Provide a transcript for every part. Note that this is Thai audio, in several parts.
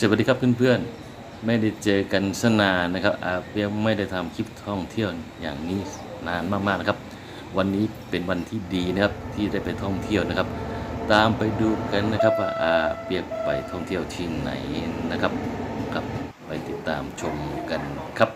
สวัสดีครับเพื่อนๆ ไม่ได้เจอกันสนานนะครับอาเปียกไม่ได้ทำคลิปท่องเที่ยวอย่างนี้นานมากๆนะครับ วันนี้เป็นวันที่ดีนะครับที่ได้ไปท่องเที่ยวนะครับ ตามไปดูกันนะครับว่าอาเปียกไปท่องเที่ยวที่ไหนนะครับครับไปติดตามชมกันครับ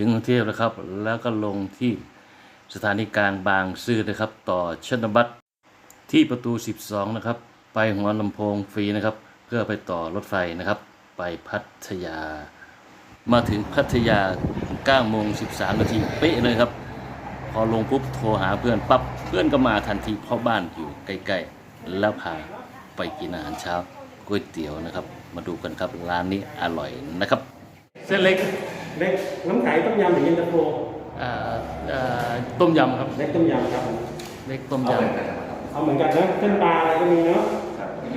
ถึงกรุงเทพแล้วครับ แล้วก็ลงที่สถานีกลางบางซื่อนะครับ ต่อชนบัตรที่ประตู 12 นะครับ ไปหัวลำโพงฟรีนะครับ เพื่อไปต่อรถไฟนะครับ ไปพัทยา มาถึงพัทยา9โมง13 นาทีเป๊ะเลยครับ พอลงปุ๊บโทรหาเพื่อนปั๊บเพื่อนก็มาทันทีเพราะบ้านอยู่ใกล้ๆ แล้วพาไปกินอาหารเช้าก๋วยเตี๋ยวนะครับ มาดูกันครับร้านนี้อร่อยนะครับ เส้นเล็ก เล็กน้ำใสต้มยำหรือเย็นตาโฟอ่าอ่าต้มยำครับเล็กต้มยำครับเล็กต้มยเอาเหมือนกันนะเส้นปลาอะไรก็มีเนาะำ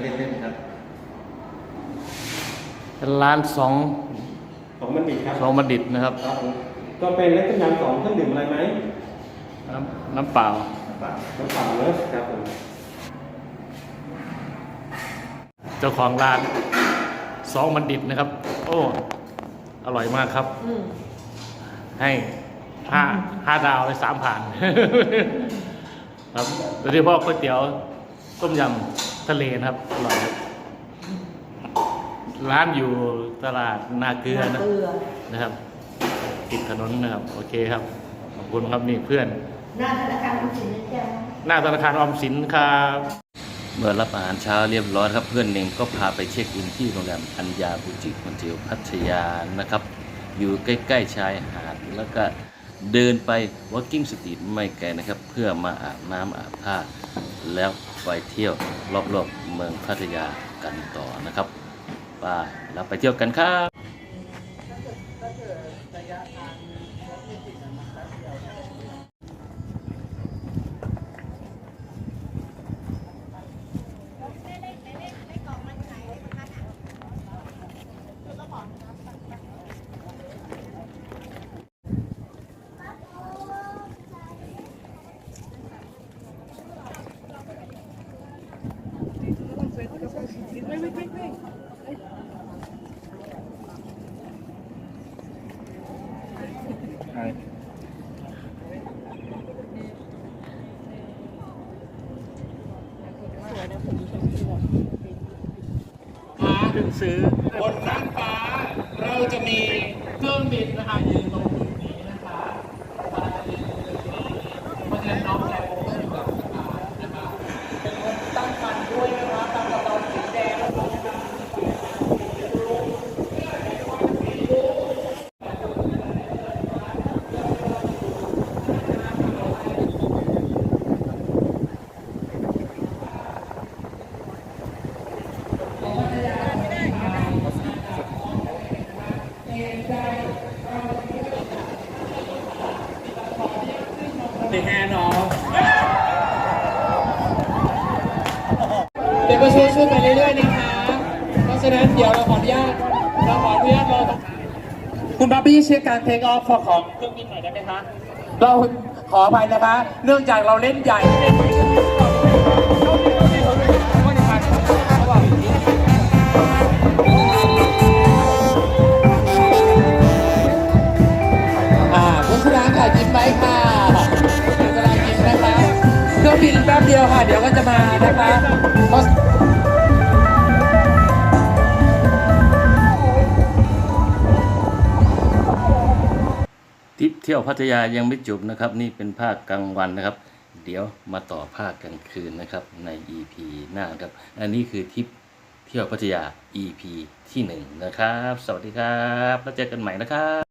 เป็นร้านสองของมันดีครับสองบัณฑิตนะครับครับผมก็เป็นเล็กต้มยำสองเครื่องดื่มอะไรไหมน้ำน้ำเปล่าน้ำเปล่าเนอะครับผมเจ้าของร้านสองบัณฑิตนะครับ โอ้ อร่อยมากครับให้ห้าห้าดาวเลยสามผ่าน ครับโดยเฉพาะก๋วยเตี๋ยวต้มยำทะเลนะครับอร่อยครับร้านอยู่ตลาดนาเกลือนะ เกลือนะครับติดถนนนะครับ โอเคครับ ขอบคุณครับนี่เพื่อน หน้าธนาคารออมสินนะจ๊ะ หน้าธนาคารออมสินครับ เมื่อรับอาหารเช้าเรียบร้อยครับ เพื่อนเองก็พาไปเช็คอินที่โรงแรมอัญญาบุจิคอนเทลพัทยานะครับ อยู่ใกล้ ๆ ชายหาดแล้วก็เดินไป Walking Street ไม่ไกลนะครับ เพื่อมาอาบน้ำอาบท่า แล้วไปเที่ยวรอบๆเมืองพัทยากันต่อนะครับไปเราไปเที่ยวกันครับ ถึงซื้อบนฟ้าฟ้า เราจะมีเครื่องบินนะคะยืนตรงจุดนี้นะคะเพราะฉะนั้นน้องแจคงต้องอยู่กับสายนะคะเป็นคนตั้งคันด้วยนะคะตามกระเป๋าสีแดงแล้วก็นะคะ ในแอร์น้อง เดี๋ยวมาช่วยช่วยไปเรื่อยๆนะคะเพราะฉะนั้นเดี๋ยวเราขออนุญาตเราขออนุญาตรอตรงคุณบ๊อบบี้เช็คการเทคออฟของเครื่องบินหน่อยได้ไหมคะเราขออภัยนะคะ เนื่องจากเราเล่นใหญ่ บเดียวค่ะ เดี๋ยวก็จะมานะคะเพราะทริปเที่ยวพัทยายังไม่จบนะครับ นี่เป็นภาคกลางวันนะครับ เดี๋ยวมาต่อภาคกลางคืนนะครับใน EP หน้าครับ อันนี้คือทริปเที่ยวพัทยา EP ที่หนึ่งนะครับ สวัสดีครับ แล้วเจอกันใหม่นะครับ